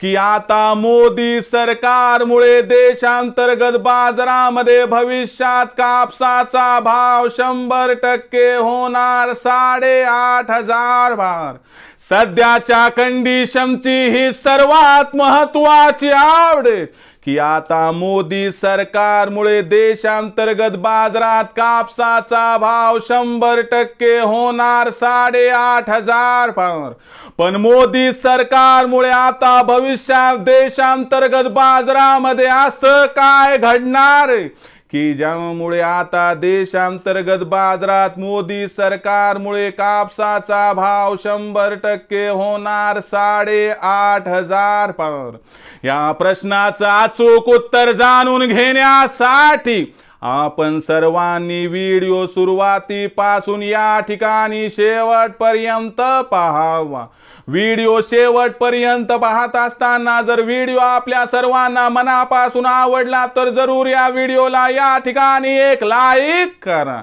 की आता मोदी सरकारमुळे देशांतर्गत बाजारामध्ये भविष्यात कापसाचा भाव शंभर टक्के होणार साडेआठ हजार भार. सध्याच्या कंडिशनची ही सर्वात महत्वाची आवड की आता मोदी सरकारमुळे देशांतर्गत बाजारात कापसाचा भाव शंभर टक्के होणार साडेआठ हजार पार पण मोदी सरकारमुळे आता भविष्यात देशांतर्गत बाजारामध्ये असं काय घडणार आहे? की ज्यामुळे आता देशांतर्गत बाजारात मोदी सरकारमुळे कापसाचा भाव शंभर टक्के होणार साडे आठ हजार पार. या प्रश्नाचं अचूक उत्तर जाणून घेण्यासाठी आपण सर्वांनी व्हिडिओ सुरुवातीपासून या ठिकाणी शेवटपर्यंत पाहावा. व्हिडिओ शेवटपर्यंत पाहत असताना जर व्हिडिओ आपल्या सर्वांना मनापासून आवडला तर जरूर या व्हिडिओला या ठिकाणी एक लाईक करा.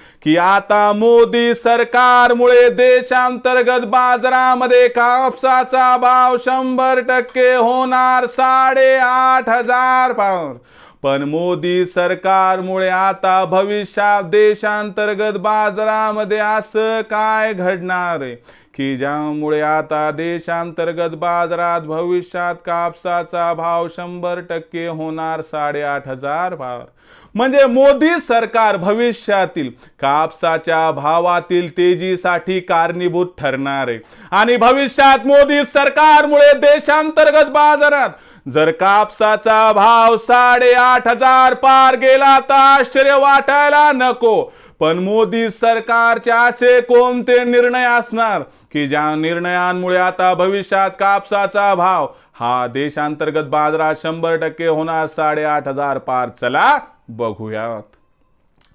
की आता मोदी सरकारमुळे देशांतर्गत बाजारामध्ये कापसाचा भाव शंभर टक्के होणार साडे आठ हजार पाऊंड पण मोदी सरकारमुळे आता भविष्यात देशांतर्गत बाजारामध्ये असं काय घडणार आहे? की ज्यामुळे आता देशांतर्गत बाजारात भविष्यात कापसाचा भाव शंभर टक्के होणार साडेआठ हजार भाव म्हणजे मोदी सरकार भविष्यातील कापसाच्या भावातील तेजीसाठी कारणीभूत ठरणार आहे. आणि भविष्यात मोदी सरकारमुळे देशांतर्गत बाजारात जर कापसाचा भाव साडेआठ हजार पार गेला तर आश्चर्य वाटायला नको. पण मोदी सरकारचे असे कोणते निर्णय असणार की ज्या निर्णयांमुळे आता भविष्यात कापसाचा भाव हा देशांतर्गत बाजारात शंभर टक्के होणार साडेआठ हजार पार. चला बघूयात.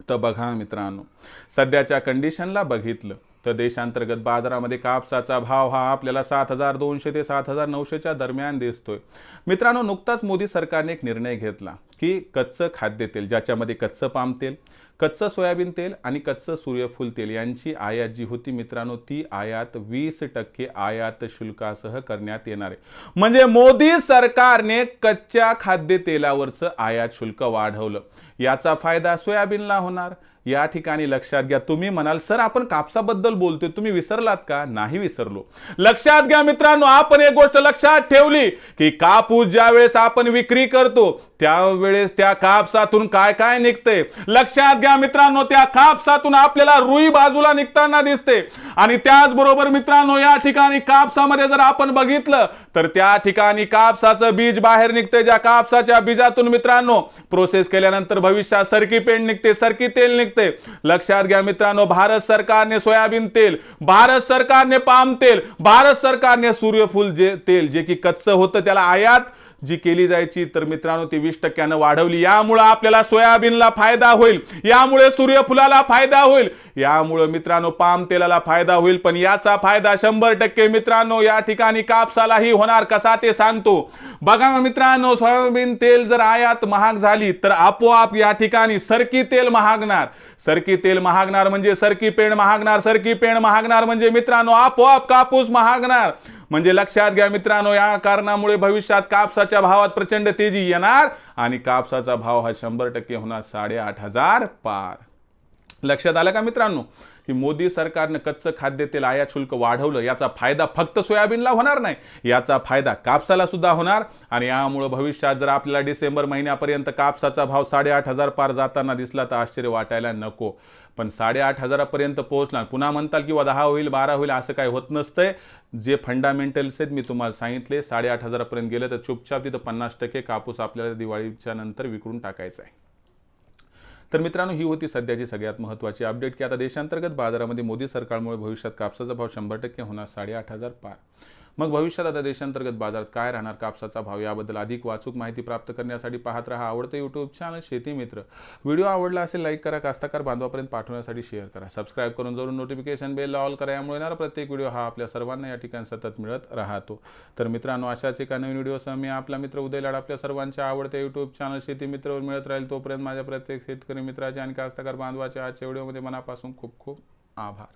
तर बघा मित्रांनो सध्याच्या कंडिशनला बघितलं तर देशांतर्गत बाजारामध्ये कापसाचा भाव हा आपल्याला सात हजार दोनशे ते सात हजार नऊशेच्या दरम्यान दिसतोय. मित्रांनो नुकताच मोदी सरकारने एक निर्णय घेतला. की कच्चं खाद्यतेल ज्याच्यामध्ये कच्चं पाम तेल कच्चं सोयाबीन तेल आणि कच्चं सूर्यफूल तेल यांची आयात जी होती मित्रांनो ती आयात वीस टक्के आयात शुल्कासह करण्यात येणार आहे. म्हणजे मोदी सरकारने कच्च्या खाद्यतेलावरचं आयात शुल्क वाढवलं. याचा फायदा सोयाबीनला होणार. या ठिकाणी लक्षात घ्या तुम्ही म्हणाल सर आपण कापसाबद्दल बोलतोय तुम्ही विसरलात का? नाही विसरलो. लक्षात घ्या मित्रांनो आपण एक गोष्ट लक्षात ठेवली की कापूस ज्या वेळेस आपण विक्री करतो त्यावेळेस त्या कापसातून काय काय निघते? लक्षात घ्या मित्रांनो त्या कापसातून आपल्याला रुई बाजूला निघताना दिसते. आणि त्याचबरोबर मित्रांनो या ठिकाणी कापसामध्ये जर आपण बघितलं तर त्या ठिकाणी कापसाचं बीज बाहेर निघते ज्या कापसाच्या बीजातून मित्रांनो प्रोसेस केल्यानंतर भविष्यात सरकी पेंड निघते सरकी तेल निघते. लक्षात घ्या मित्रांनो भारत सरकारने सोयाबीन तेल भारत सरकारने पाम तेल भारत सरकारने सूर्यफूल जे तेल जे की कच्चं होतं त्याला आयात जी केली जायची तर मित्रांनो ती वीस टक्क्यानं वाढवली. यामुळं आपल्याला सोयाबीनला फायदा होईल. यामुळे सूर्यफुलाला फायदा होईल. यामुळं मित्रांनो पाम तेलाला फायदा होईल. पण याचा फायदा शंभर टक्के मित्रांनो या ठिकाणी कापसालाही होणार. कसा ते सांगतो. बघा मित्रांनो सोयाबीन तेल जर आयात महाग झाली तर आपोआप या ठिकाणी सरकी तेल महागणार. सरकी तेल महागणार म्हणजे सरकी पेण महागणार. सरकी पेण महागणार म्हणजे मित्रांनो आपोआप कापूस महागणार. म्हणजे लक्षात घ्या मित्रांनो या कारणामुळे भविष्यात कापसाच्या भावात प्रचंड तेजी येणार आणि कापसाचा भाव हा शंभर टक्के होणार साडेआठ हजार पार. लक्षात आलं का मित्रांनो? की मोदी सरकारनं कच्चं खाद्यतेल आयात शुल्क वाढवलं याचा फायदा फक्त सोयाबीनला होणार नाही. याचा फायदा कापसाला सुद्धा होणार आणि यामुळे भविष्यात जर आपल्याला डिसेंबर महिन्यापर्यंत कापसाचा भाव साडेआठ हजार पार जाताना दिसला तर आश्चर्य वाटायला नको. पण साडेआठ हजारापर्यंत पोहोचणार पुन्हा म्हणताल किंवा दहा होईल बारा होईल असं काही होत नसतंय. जे फंडामेंटल्स आहेत मी तुम्हाला सांगितले साडेआठ हजारापर्यंत गेलं तर चुपचाप तिथं पन्नास टक्के कापूस आपल्याला दिवाळीच्या नंतर विकून टाकायचा आहे. तर मित्रांनो ही होती सध्याची सगळ्यात महत्त्वाची अपडेट की आता देशांतर्गत बाजारामध्ये मोदी सरकारमुळे भविष्यात कापसाचा भाव शंभर टक्के होणार साडेआठ हजार पार. मग भविष्यात आता देशांतर्गत बाजारात काय राहणार? कापसाचा भाव याबद्दल अधिक वाचूक माहिती प्राप्त करण्यासाठी पाहत राहा आवडतं यूट्यूब चॅनल शेती मित्र. व्हिडिओ आवडला असेल लाईक करा कास्ताकार बांधवापर्यंत पाठवण्यासाठी शेअर करा. सबस्क्राईब करून जरूर नोटिफिकेशन बेल ऑल करा यामुळे येणारा प्रत्येक व्हिडिओ हा आपल्या सर्वांना या ठिकाणी सतत मिळत राहतो. तर मित्रांनो अशाच एका नवीन व्हिडिओसह मी आपला मित्र उदय लाड आपल्या सर्वांच्या आवडत्या यूट्यूब चॅनल शेती मित्रवर मिळत राहील. तोपर्यंत माझ्या प्रत्येक शेतकरी मित्राचे आणि कास्तकार बांधवाच्या आजच्या व्हिडिओमध्ये मनापासून खूप खूप आभार.